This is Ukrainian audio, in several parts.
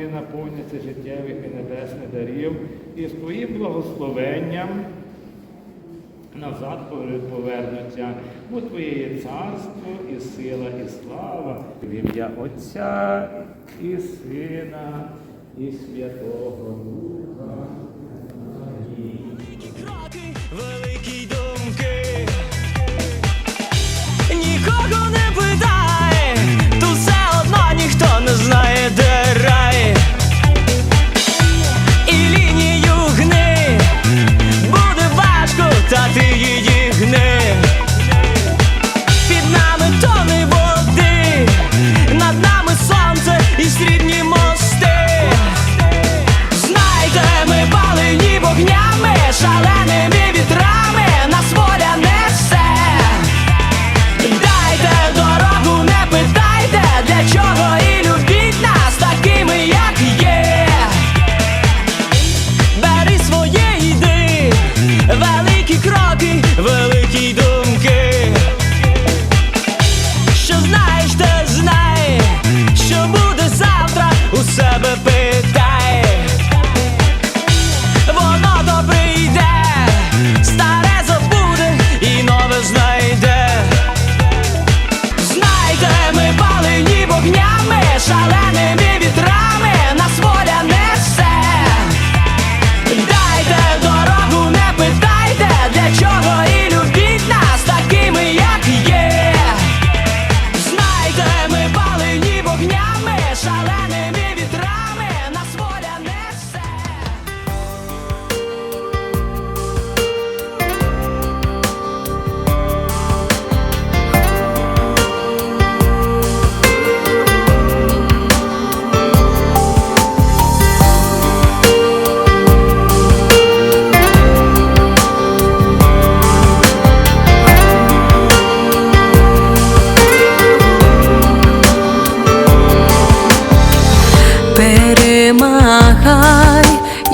вони наповняться життєвих і небесних дарів, і з твоїм благословенням назад повернуться. Бо Твоє царство, і сила, і слава, в ім'я Отця і Сина, і Святого Духа.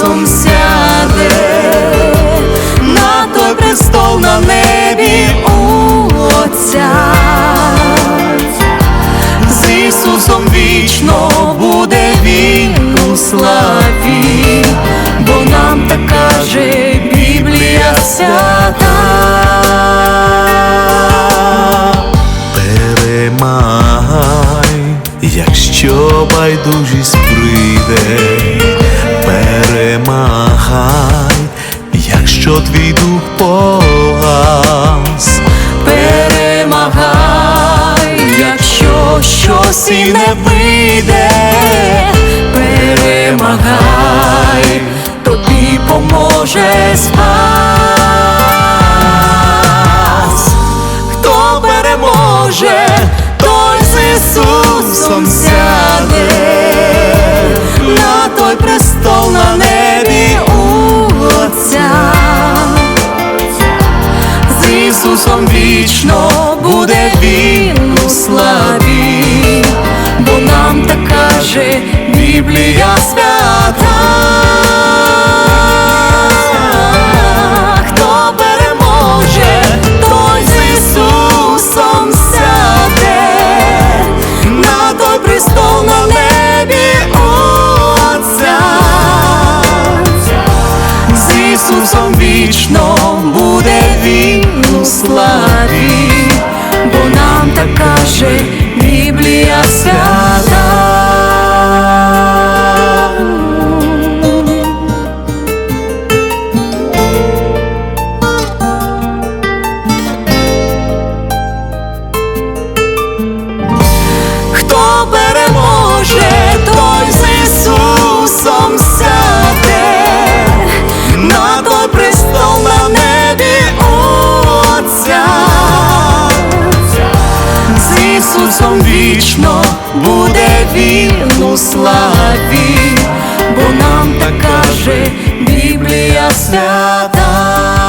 Ісусом сяде на той престол на небі у Отця. З Ісусом вічно буде він у славі, бо нам так каже Біблія свята. Перемагай, якщо байдужість прийде, перемагай, якщо твій дух погас, Перемагай, якщо щось і не вийде, перемагай, тобі поможе Ісусом вічно буде він у славі, бо нам так каже Біблія свята. Хто переможе, той з Ісусом сяде на той престол з Ісусом вічно буде він славі, бо нам так каже Агнцом вічно буде він у славі, бо нам так каже Біблія свята.